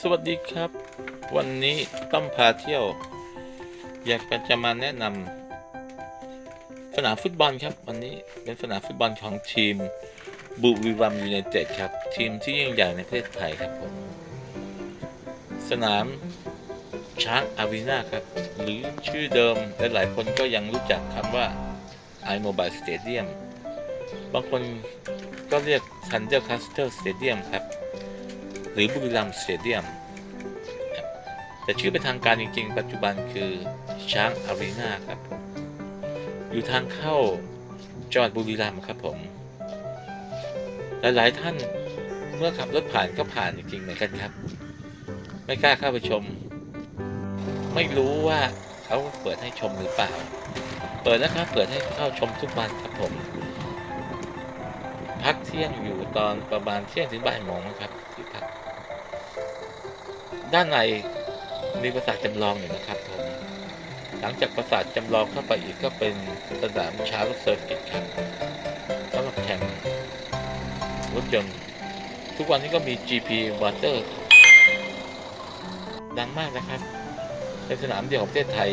สวัสดีครับ วันนี้ต้องพาเที่ยว อยากจะมาแนะนำสนามฟุตบอลครับ วันนี้เป็นสนามฟุตบอลของทีมบุรีรัมย์ยูไนเต็ดครับ ทีมที่ยิ่งใหญ่ในประเทศไทยครับผมสนามช้างอารีนาครับ หรือชื่อเดิมและหลายคนก็ยังรู้จักคำว่า iMobile Stadium บางคนก็เรียก Thunder Castle Stadium ครับ หรือบุรีรัมย์สเตเดียม แต่ชื่อเป็นทางการจริงๆ ปัจจุบันคือช้างอารีนาครับผมอยู่ทางเข้าจังหวัดบุรีรัมย์ครับผม หลายๆท่านเมื่อขับรถผ่านก็ผ่านจริงๆเหมือนกันครับ ไม่กล้าเข้าไปชม ไม่รู้ว่าเขาเปิดให้ชมหรือเปล่า เปิดนะครับ เปิดให้เข้าชมทุกวันครับผม พักเที่ยงอยู่ตอนประมาณเที่ยงถึงบ่ายโมงนะครับที่พัก ด้านในมีปราสาทจำลองอยู่นะครับผมหลังจากปราสาทจำลองเข้าไปอีกก็เป็นสนามช้ารถเซอร์กิตครับสำหรับแข่งรถยนต์ทุกวันนี้ก็มี GP Water ดังมากนะครับ เป็นสนามเดียวของประเทศไทย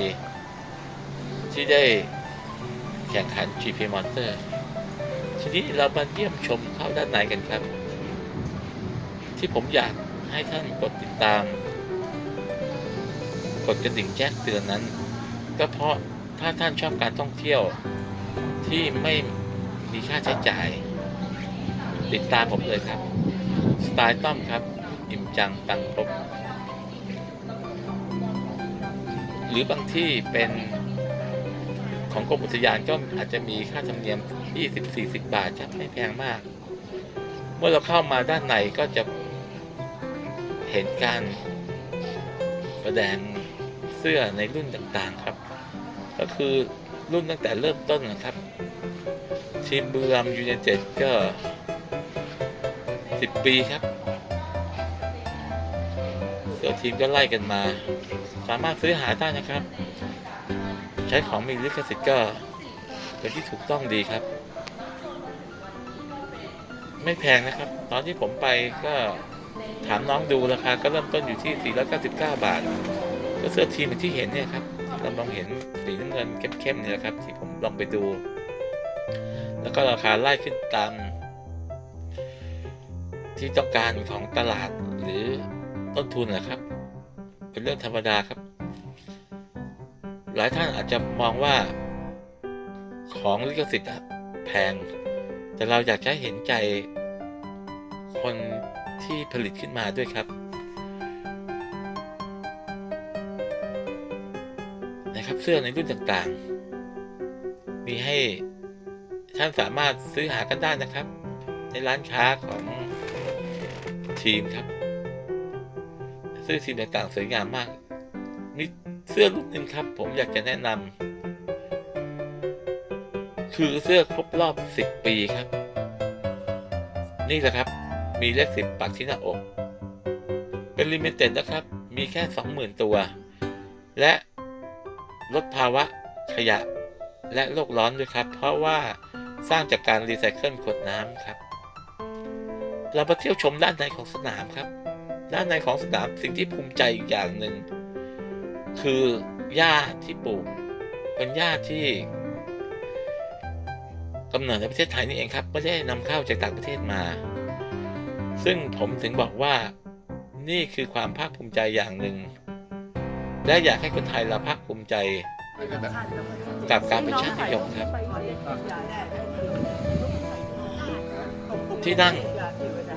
ที่ได้แข่งขัน GP Water ทีนี้เรามาเยี่ยมชมเข้าด้านในกันครับ ที่ผมอยาก ให้ท่านกดติดตาม กดกระดิ่งแจ้งเตือนนั้น ก็เพราะถ้าท่านชอบการท่องเที่ยวที่ไม่มีค่าใช้จ่าย ติดตามผมเลยครับ สไตล์ต้อมครับ อิ่มจังตังครบ หรือบางที่เป็นของกรมอุทยานก็อาจจะมีค่าธรรมเนียม 20-40 บาทครับไม่แพงมาก เมื่อเราเข้ามาด้านในก็จะ เห็นการแสดงเสื้อในรุ่นต่างๆครับ ก็คือรุ่นตั้งแต่เริ่มต้นนะครับ ทีมบูรัมยูไนเต็ดก็10ปีครับเสือทีมก็ไล่กันมา สามารถซื้อหาได้นะครับ ใช้ของมีลิขสิทธิ์ก็เป็นที่ถูกต้องดีครับ ไม่แพงนะครับ ตอนที่ผมไปก็ ถามน้องดูราคาก็เริ่มต้นอยู่ที่ 499 บาทก็เสื้อทีมที่เห็นเนี่ยครับเราลองเห็นสีน้ำเงินเข้มๆเนี่ยนะครับ ที่ผมลองไปดู แล้วก็ราคาไล่ขึ้นตาม ที่ต้องการของตลาดหรือต้นทุนนะครับ เป็นเรื่องธรรมดาครับ หลายท่านอาจจะมองว่าของลิขสิทธิ์อะแพง แต่เราอยากจะเห็นใจคน ที่ผลิตขึ้นมาด้วยครับนะครับเสื้อในรุ่นต่างๆ มีให้ท่านสามารถซื้อหากันได้นะครับ ในร้านค้าของทีมครับเสื้อทีมต่างๆสวยงามมาก มีเสื้อรุ่นหนึ่งครับ ผมอยากจะแนะนำคือเสื้อครบรอบ 10 ปีครับ นี่แหละครับ มีเลขสิบปักที่หน้าอก เป็นลิมิเต็ดนะครับ มีแค่ 20,000 ตัว และลดภาวะขยะและโลกร้อนด้วยครับ เพราะว่าสร้างจากการรีไซเคิลขวดน้ำครับ เรามาเที่ยวชมด้านในของสนามครับ ด้านในของสนามสิ่งที่ภูมิใจอีกอย่างหนึ่งคือหญ้าที่ปลูก เป็นหญ้าที่กำเนิดในประเทศไทยนี่เองครับ ไม่ได้นำเข้าจากต่างประเทศมา ซึ่งผมถึงบอกว่านี่คือความภาคภูมิใจอย่างหนึ่ง และอยากให้คนไทยเราภาคภูมิใจกับการเป็นชาตินิยมครับ ที่นั่ง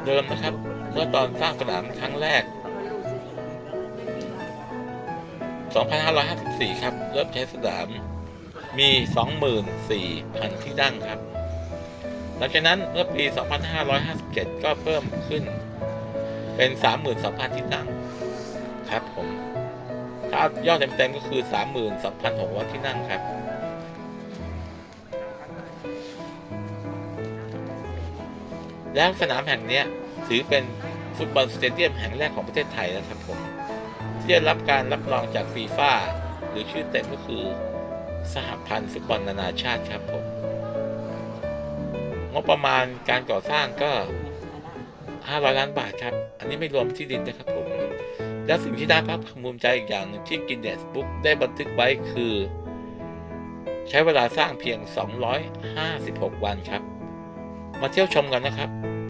เดิมนะครับ เมื่อตอนสร้างสนามครั้งแรก 2554 ครับ เริ่มใช้สนามมี 24,000 ที่นั่งครับ หลังจากนั้นเมื่อปี 2557 ก็เพิ่มขึ้น เป็น 32,000 ที่นั่ง ครับผมถ้ายอดเต็มๆก็คือ 32,600 ที่นั่งครับ แล้วสนามแห่งนี้ถือเป็นฟุตบอลสเตเดียมแห่งแรกของประเทศไทยนะครับผม ที่ได้รับการรับรองจากฟีฟ่าหรือชื่อเต็มก็คือ สหพันธ์ฟุตบอลนานาชาติครับผม งบประมาณการก่อสร้างก็ 500 ล้านบาทครับ อันนี้ไม่รวมที่ดินนะครับผม และสิ่งที่น่าภาคภูมิใจอีกอย่างที่กินเนสบุ๊กได้บันทึกไว้คือ ใช้เวลาสร้างเพียง 256 วันครับ มาเที่ยวชมกันนะครับ